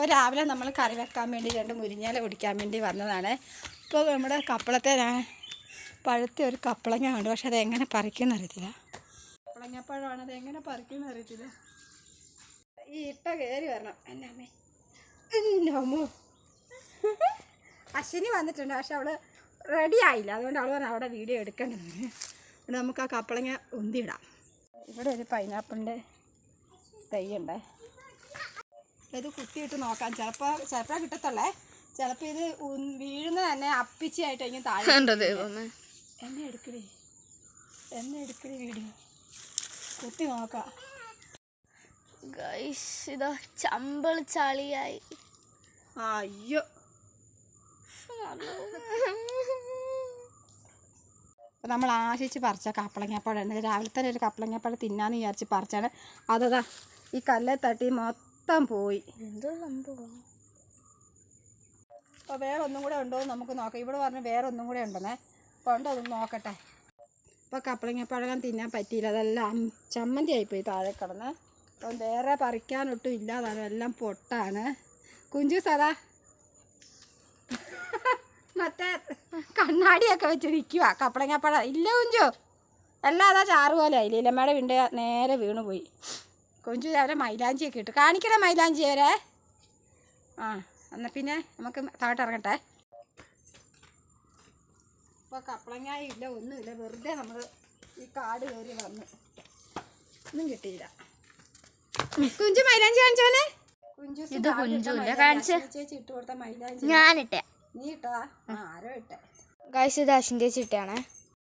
അപ്പോൾ രാവിലെ നമ്മൾ കറി വെക്കാൻ വേണ്ടി രണ്ട് മുരിഞ്ഞാല കുടിക്കാൻ വേണ്ടി വന്നതാണ്. ഇപ്പോൾ നമ്മുടെ കപ്പളത്തെ പഴുത്ത ഒരു കപ്പളങ്ങ ഉണ്ട് പക്ഷെ അത് എങ്ങനെ പറിക്കുമെന്ന് അറിയത്തില്ല. കപ്പളങ്ങപ്പഴമാണ്. അത് എങ്ങനെ പറിക്കുമെന്ന് അറിയത്തില്ല. ഈ ഇട്ട കയറി വരണം. എന്റെ അമ്മേ. അമ്മോ. അശ്വിനി വന്നിട്ടുണ്ട്. പക്ഷെ അവൾ റെഡി ആയില്ല. അതുകൊണ്ട് അവൾ അവിടെ വീഡിയോ എടുക്കേണ്ടത് ഇവിടെ നമുക്ക് ആ കപ്പളങ്ങ ഉന്തിയിടാം. ഇവിടെ ഒരു പൈനാപ്പിളിന്റെ തൈയുണ്ടേ ഇത് കുത്തിയിട്ട് നോക്കാം. ചിലപ്പോൾ ചിലപ്പോൾ കിട്ടത്തുള്ളേ. ചിലപ്പോൾ ഇത് വീഴുന്ന തന്നെ അപ്പിച്ചയായിട്ടായിരിക്കും താഴെ ദൈവമേ. എന്നെ എടുക്കടി. എന്നെ എടുക്കടി വീഡിയോ. കുത്തി നോക്കാം. ഗൈസ് ഇതാ ചമ്പൾ ചളിയായി. അയ്യോ. നമ്മൾ ആശിച്ച് പറിച്ച കപ്പളങ്ങാപ്പഴം. രാവിലെ തന്നെ ഒരു കപ്പളങ്ങാപ്പഴം തിന്നാന്ന് വിചാരിച്ച് പറിച്ചാണ്. അതതാ ഈ കല്ലെ തട്ടി മൊത്തം പോയി. എന്തോ സംഭവം അപ്പോൾ വേറെ ഒന്നും കൂടെ ഉണ്ടോ എന്ന് നമുക്ക് നോക്കാം. ഇവിടെ പറഞ്ഞ് വേറെ ഒന്നും കൂടെ ഉണ്ടെന്നേ. അപ്പോൾ ഉണ്ടോ അതൊന്ന് നോക്കട്ടെ. ഇപ്പോൾ കപ്പളങ്ങപ്പഴകം തിന്നാൻ പറ്റിയില്ല. അതെല്ലാം ചമ്മന്തി ആയിപ്പോയി താഴെ കിടന്ന്. അപ്പം വേറെ പറിക്കാനൊട്ടും ഇല്ലാതാണ് എല്ലാം പൊട്ടാണ്. കുഞ്ചു സദാ. മറ്റേ കണ്ണാടിയൊക്കെ വെച്ച് നിൽക്കുക കപ്പളങ്ങപ്പഴം ഇല്ല കുഞ്ചു. എല്ലാം അതാ ചാറ് പോലെ ആയില്ലേ ഇല്ലമ്മയുടെ വിണ്ട നേരെ വീണു പോയി കുഞ്ചു അവരെ മൈലാഞ്ചിയൊക്കെ ഇട്ടു. കാണിക്കണേ മൈലാഞ്ചി അവരെ. ആ എന്നാൽ പിന്നെ നമുക്ക് താഴോട്ട് ഇറങ്ങട്ടെ. ഇപ്പോൾ കപ്പളങ്ങായി ഇല്ല ഒന്നുമില്ല വെറുതെ നമ്മൾ ഈ കാട് കയറി വന്നു. ഒന്നും കിട്ടിയില്ല. കുഞ്ചു മൈലാഞ്ചി കാണിച്ചോനെ കുഞ്ചു. ചേച്ചി ഇട്ട് കൊടുത്ത മൈലാഞ്ചി. ഞാനിട്ടെ നീ ഇട്ടതാ? ആരോ ഇട്ടേ. ഗൈസ് ദാശിന്റെ ചിട്ടയാണേ